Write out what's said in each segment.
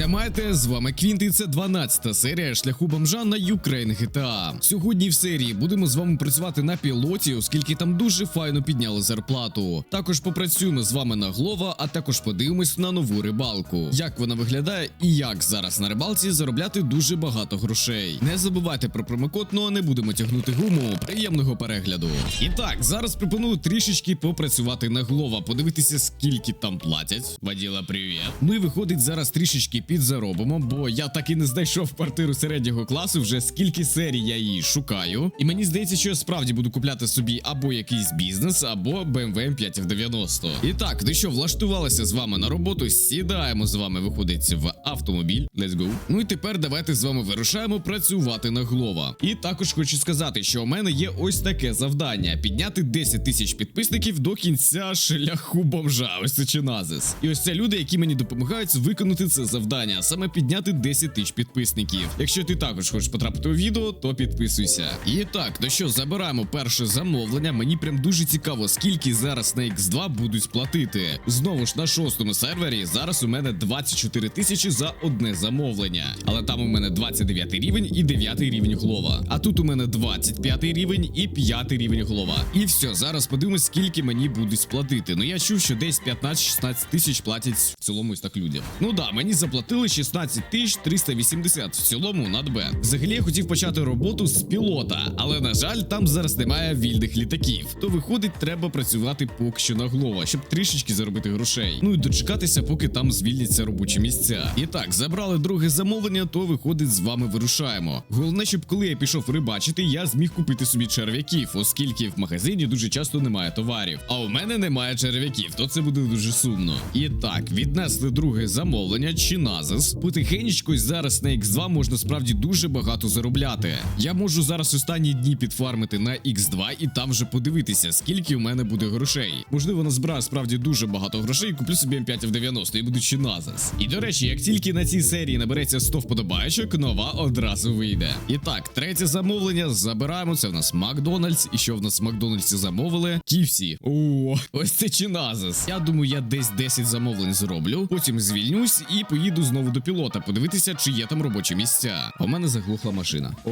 Ся маєте, з вами Квінт, і це 12 серія шляху бомжа на Ukraine GTA. Сьогодні в серії будемо з вами працювати на пілоті, оскільки там дуже файно підняли зарплату. Також попрацюємо з вами на глова, а також подивимось на нову рибалку. Як вона виглядає і як зараз на рибалці заробляти дуже багато грошей. Не забувайте про промокод, ну а не будемо тягнути гуму. Приємного перегляду. І так, зараз пропоную трішечки попрацювати на глова, подивитися, скільки там платять. Ваділа, привіт. Ну і виходить, зараз трішечки підзаробимо, бо я так і не знайшов квартиру середнього класу. Вже скільки серій я її шукаю. І мені здається, що я справді буду купляти собі або якийсь бізнес, або BMW M5 90. І так, ну що, влаштувалися з вами на роботу. Сідаємо з вами, виходить в автомобіль. Let's go. Ну і тепер давайте з вами вирушаємо працювати на глова. І також хочу сказати, що у мене є ось таке завдання: підняти 10 тисяч підписників до кінця шляху бомжа. Ось це чиназис. І ось це люди, які мені допомагають виконати це завдання, а саме підняти 10 тисяч підписників. Якщо ти також хочеш потрапити у відео, то підписуйся. І так, ну що, забираємо перше замовлення. Мені прям дуже цікаво, скільки зараз на X2 будуть платити. Знову ж на шостому сервері зараз у мене 24 тисячі за одне замовлення. Але там у мене 29 рівень і 9 рівень голова. А тут у мене 25 рівень і 5 рівень голова. І все, зараз подивимось, скільки мені будуть сплатити. Ну я чув, що десь 15-16 тисяч платять в цілому так людям. Ну да, мені заплатили 16 тисяч 380 в цілому на ДБ. Взагалі я хотів почати роботу з пілота, але на жаль, там зараз немає вільних літаків. То виходить, треба працювати поки що на глова, щоб трішечки заробити грошей. Ну і дочекатися, поки там звільняться робочі місця. І так, забрали друге замовлення, то виходить, з вами вирушаємо. Головне, щоб коли я пішов рибачити, я зміг купити собі черв'яків, оскільки в магазині дуже часто немає товарів. А у мене немає черв'яків, то це буде дуже сумно. І так, віднесли друге замовлення, чи назис. Потихенечку зараз на X2 можна справді дуже багато заробляти. Я можу зараз останні дні підфармити на X2 і там вже подивитися, скільки у мене буде грошей. Можливо, назбираю справді дуже багато грошей і куплю собі М5 в 90 і буду чи назис. І до речі, як тільки на цій серії набереться 100 вподобайочок, нова одразу вийде. І так, третє замовлення забираємо. Це в нас Макдональдс. І що в нас в Макдональдсі замовили? Ківсі. О, ось це чи назис. Я думаю, я десь 10 замовлень зроблю. Потім звільнюсь і поїду знову до пілота, подивитися, чи є там робочі місця. У мене заглухла машина. О,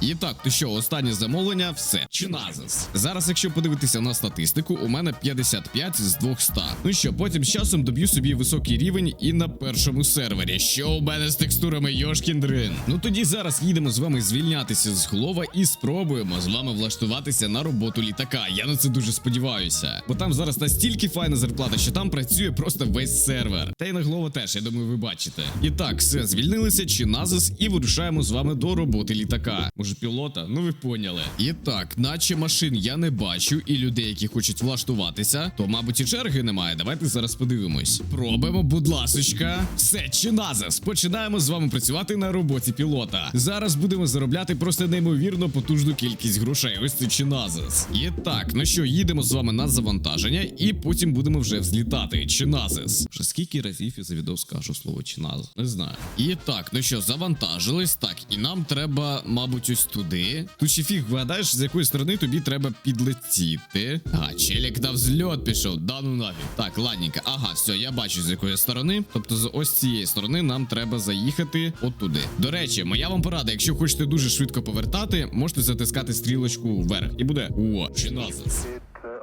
і так, то що, останнє замовлення, все. Чи назис. Зараз, якщо подивитися на статистику, у мене 55 з 200. Ну що, потім з часом доб'ю собі високий рівень і на першому сервері. Що у мене з текстурами Йошкін Дрин? Ну тоді зараз їдемо з вами звільнятися з голова і спробуємо з вами влаштуватися на роботу літака. Я на це дуже сподіваюся. Бо там зараз настільки файна зарплата, що там працює просто весь сервер. Та й на голову теж, я думаю, ви бачите. І так, все, звільнилися чи назис, і вирушаємо з вами до роботи літака. Може, пілота? Ну ви поняли. І так, наче машин я не бачу, і людей, які хочуть влаштуватися, то, мабуть, і черги немає. Давайте зараз подивимось. Пробуємо, будь ласочка. Все, чи назис. Починаємо з вами працювати на роботі пілота. Зараз будемо заробляти просто неймовірно потужну кількість грошей. Ось це чи назис. І так, ну що, їдемо з вами на завантаження, і потім будемо вже взлітати. Чи назис. Вже скільки разів я за відео скажу слово чи назис? Не знаю. І так, ну що, завантажились. Так, і нам треба, мабуть, ось туди. Тут ще фіг вгадаєш, з якої сторони тобі треба підлетіти. А, челік на взльот пішов. Да ну нафіг. Так, ладненько. Ага, все, я бачу з якої сторони. Тобто, з ось цієї сторони нам треба заїхати отуди. До речі, моя вам порада, якщо хочете дуже швидко повертати, можете затискати стрілочку вверх. І буде. О, чи назис. It, uh.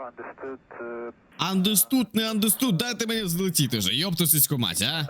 Uh, Андестут, не андестут, дайте мені взлетіти вже. Йопту сіську мать, а?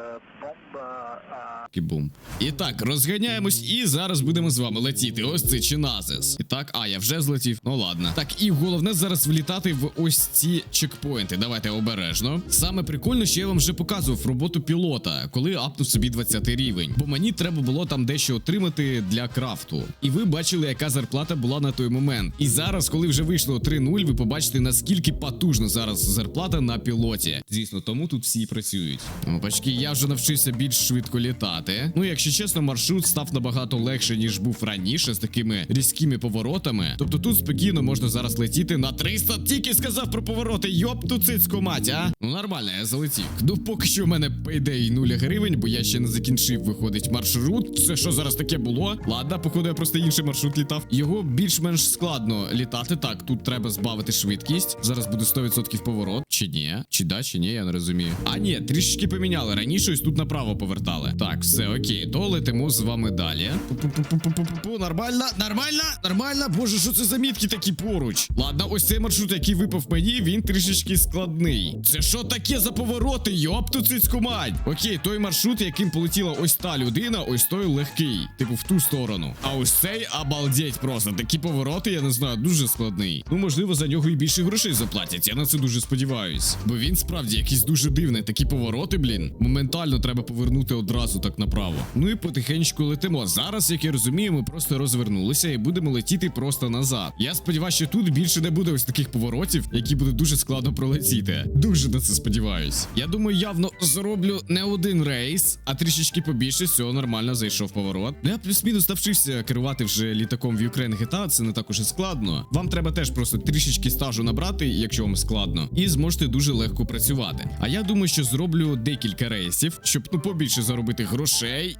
Кібум. І так, розганяємось, і зараз будемо з вами летіти. Ось це чиназис. І так, а я вже злетів. Ну ладно. Так, і головне зараз влітати в ось ці чекпоінти. Давайте обережно. Саме прикольно, що я вам вже показував роботу пілота, коли апнув собі 20 рівень. Бо мені треба було там дещо отримати для крафту. І ви бачили, яка зарплата була на той момент. І зараз, коли вже вийшло 3-0, ви побачите, наскільки потужна зараз зарплата на пілоті. Звісно, тому тут всі працюють. Опачки, я вже навчився більш швидко літати. Ну, якщо чесно, маршрут став набагато легше, ніж був раніше, з такими різкими поворотами. Тобто тут спокійно можна зараз летіти на 300. Тільки сказав про повороти. Йоп, ту цицьку мать, а? Ну нормально, я залетів. Ну поки що в мене ідеї 0 гривень, бо я ще не закінчив, виходить маршрут. Це що зараз таке було? Ладно, походу, я просто інший маршрут літав. Його більш-менш складно літати. Так, тут треба збавити швидкість. Зараз буде 100% поворот. Чи ні? Чи да, чи ні, я не розумію. А ні, трішечки поміняли. Раніше ось тут направо повертали. Так, все окей, то летимо з вами далі. Пу-пу-пу-пу-пу-пу. Нормально, нормально, нормально. Боже, що це за мітки такі поруч? Ладно, ось цей маршрут, який випав мені, він трішечки складний. Це що таке за повороти? Йопту цицьку мать. Окей, той маршрут, яким полетіла ось та людина, ось той легкий. Типу в ту сторону. А ось цей обалдеть просто. Такі повороти, я не знаю, дуже складний. Ну, можливо, за нього і більше грошей заплатять. Я на це дуже сподіваюсь. Бо він справді якийсь дуже дивний. Такі повороти, блін. Моментально треба повернути одразу так направо. Ну і потихеньку летимо. Зараз, як я розумію, ми просто розвернулися і будемо летіти просто назад. Я сподіваюся, що тут більше не буде ось таких поворотів, які буде дуже складно пролетіти. Дуже на це сподіваюсь. Я думаю, явно зроблю не один рейс, а трішечки побільше. Все, нормально зайшов поворот. Ну, Я плюс-мінус навчився керувати вже літаком в Ukraine GTA, це не так уж і складно. Вам треба теж просто трішечки стажу набрати, якщо вам складно, і зможете дуже легко працювати. А я думаю, що зроблю декілька рейсів, щоб ну побільше заробити грошей.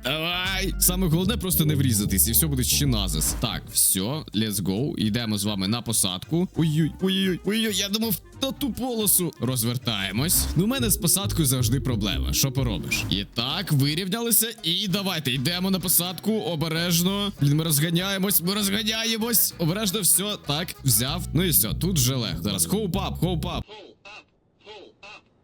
Давай! Саме головне просто не врізатись, і все буде ще назис. Так, все, let's go. Йдемо з вами на посадку. Ой-ой, ой-ой, ой-ой, я думав на ту полосу. Розвертаємось. Ну, у мене з посадкою завжди проблема. Що поробиш? І так, вирівнялися. І давайте йдемо на посадку. Обережно. Блін, ми розганяємось, ми розганяємось. Обережно, все. Так, взяв. Ну і все, тут вже лег. Зараз хоуп ап, хоуп ап.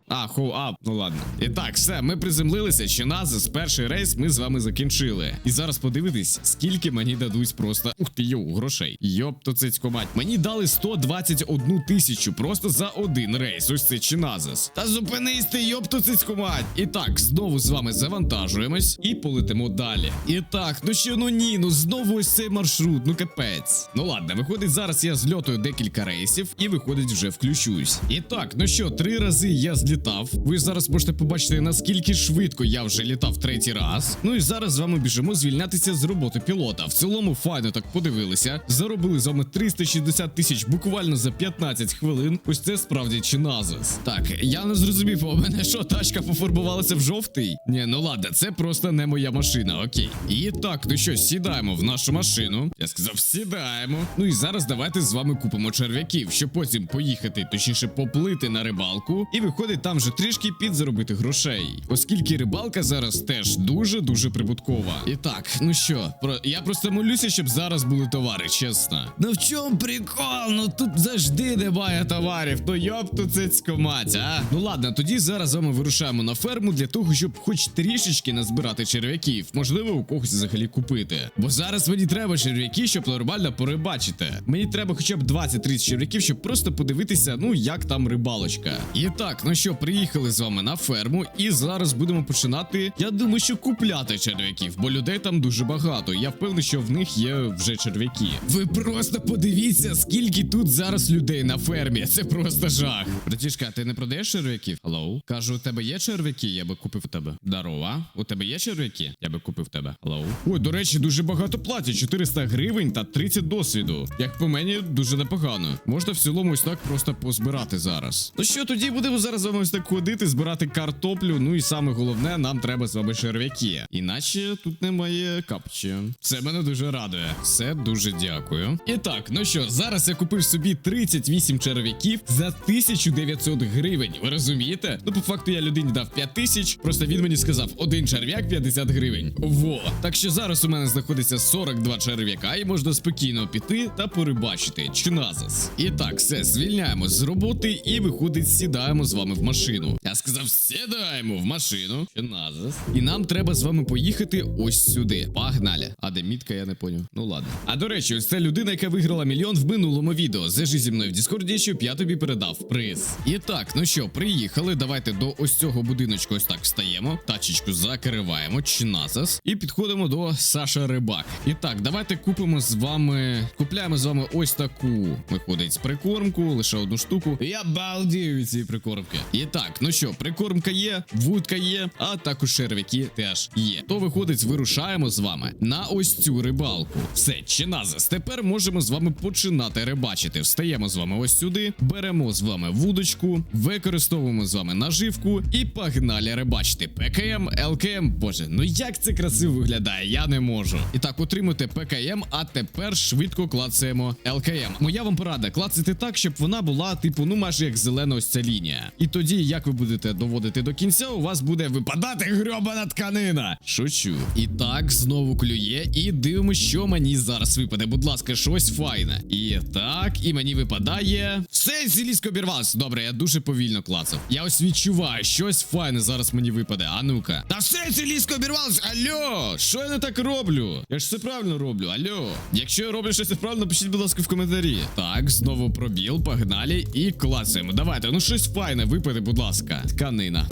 А, хоу ап, ну ладно. І так, все, ми приземлилися. Чи назис, перший рейс ми з вами закінчили. І зараз подивитись, скільки мені дадуть просто. Ух ти йоу, грошей. Йопто цицько мать. Мені дали 121 тисячу просто за один рейс. Ось це чи назис. Та зупинись ти, йопто цицько мать. І так, знову з вами завантажуємось і полетимо далі. І так, ну що, ну ні, ну знову ось цей маршрут, ну капець. Ну ладно, виходить, зараз я зльотую декілька рейсів і виходить вже включусь. І так, ну що, три рази я злітав. Ви зараз можете побачити, наскільки швидко я вже літав третій раз. Ну і зараз з вами біжимо звільнятися з роботи пілота. В цілому файно так подивилися. Заробили з вами 360 тисяч буквально за 15 хвилин. Ось це справді чиназис. Так, я не зрозумів, у мене що, тачка пофарбувалася в жовтий? Ні, ну ладно, це просто не моя машина, окей. І так, ну що, сідаємо в нашу машину. Я сказав, сідаємо. Ну і зараз давайте з вами купимо черв'яків, щоб потім поїхати, точніше поплити на рибалку. І виходить там же трішки підзаробити грошей. Оскільки рибалка зараз теж дуже дуже прибуткова. І так, ну що, про я просто молюся, щоб зараз були товари, чесно. Ну в чому прикол? Ну тут завжди немає товарів. Ну йопту цицько мать, а? Ну ладно, тоді зараз з вами вирушаємо на ферму для того, щоб хоч трішечки назбирати черв'яків. Можливо, у когось взагалі купити. Бо зараз мені треба черв'яки, щоб нормально порибачити. Мені треба хоча б 20-30 черв'яків, щоб просто подивитися, ну як там рибалочка. І так, ну що, приїхали з вами на ферму, і зараз будемо починати. Я думаю, що купляти черв'яків, бо людей там дуже багато. Я впевнений, що в них є вже черв'яки. Ви просто подивіться, скільки тут зараз людей на фермі. Це просто жах. Братішка, ти не продаєш черв'яків? Алло? Кажу, у тебе є черв'яки? Я би купив тебе. Дарова. У тебе є черв'яки? Я би купив тебе. Алло. Ой, до речі, дуже багато платять. 400 гривень та 30 досвіду. Як по мені, дуже непогано. Можна в цілому ось так просто позбирати зараз. Ну що, тоді будемо зараз з ось так ходити, збирати картоплю. Ну і саме головне, нам треба з вами черв'яки. Іначе тут немає капчі. Це мене дуже радує. Все дуже дякую. І так, ну що, зараз я купив собі 38 черв'яків за 1900 гривень. Ви розумієте? Ну, по факту я людині дав 5000, просто він мені сказав один черв'як 50 гривень. Во. Так що зараз у мене знаходиться 42 черв'яка, і можна спокійно піти та порибачити. Чиназас. І так, все, звільняємо з роботи і виходить, сідаємо з вами в машину. Я сказав, сідаємо в машину. Чиназас. І нам треба з вами поїхати ось сюди. Погнали. А де мітка, я не поняв. Ну ладно. А до речі, ось це людина, яка виграла мільйон в минулому відео. Зажи зі мною в Діскорді, щоб я тобі передав приз. І так, ну що, приїхали. Давайте до ось цього будиночку ось так встаємо. Тачечку закриваємо, чинасас. І підходимо до Саша Рибак. І так, давайте купимо з вами. Купляємо з вами ось таку. Виходить прикормку, лише одну штуку. Я балдію від цієї прикормки. І так, ну що, прикормка є, вудка є, а також черв'яки теж є. То виходить, вирушаємо з вами на ось цю рибалку. Все, чиназас. Тепер можемо з вами починати рибачити. Встаємо з вами ось сюди, беремо з вами вудочку, використовуємо з вами наживку і погнали рибачити. ПКМ, ЛКМ. Боже, ну як це красиво виглядає, я не можу. І так, отримуйте ПКМ, а тепер швидко клацаємо ЛКМ. Моя вам порада клацати так, щоб вона була, типу, ну майже як зелена ось ця лінія. І тоді тоді, як ви будете доводити до кінця, у вас буде випадати грьобана тканина. Шучу. І так, знову клює, і дивимося, що мені зараз випаде. Будь ласка, щось файне. І так, і мені випадає. Все, зілізко обірвалося. Добре, я дуже повільно клацав. Я ось відчуваю, щось файне зараз мені випаде. А ну-ка. Та все, зілізко обірвалося. Алло, що я не так роблю? Я ж все правильно роблю. Алло. Якщо я роблю щось неправильно, пишіть, будь ласка, в коментарі. Так, знову пробіл, погнали і клацаємо. Давайте, ну щось файне випаде, будь ласка. Тканина.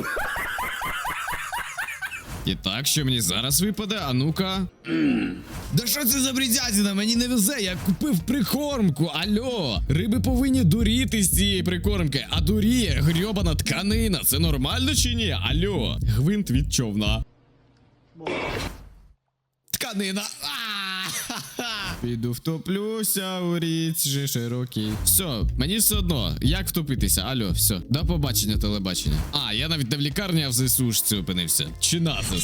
І так, що мені зараз випаде? А ну-ка. Да що це за брідятина? Мені не везе, я купив прикормку. Альо, риби повинні дуріти з цієї прикормки, а дуріє грьобана тканина. Це нормально чи ні? Альо, гвинт від човна. Тканина. Піду втоплюся у річці широкій. Все, мені все одно. Як втопитися? Алло, все. До побачення, телебачення. А, я навіть не в лікарні, а в ЗСУшці опинився. Чи назис?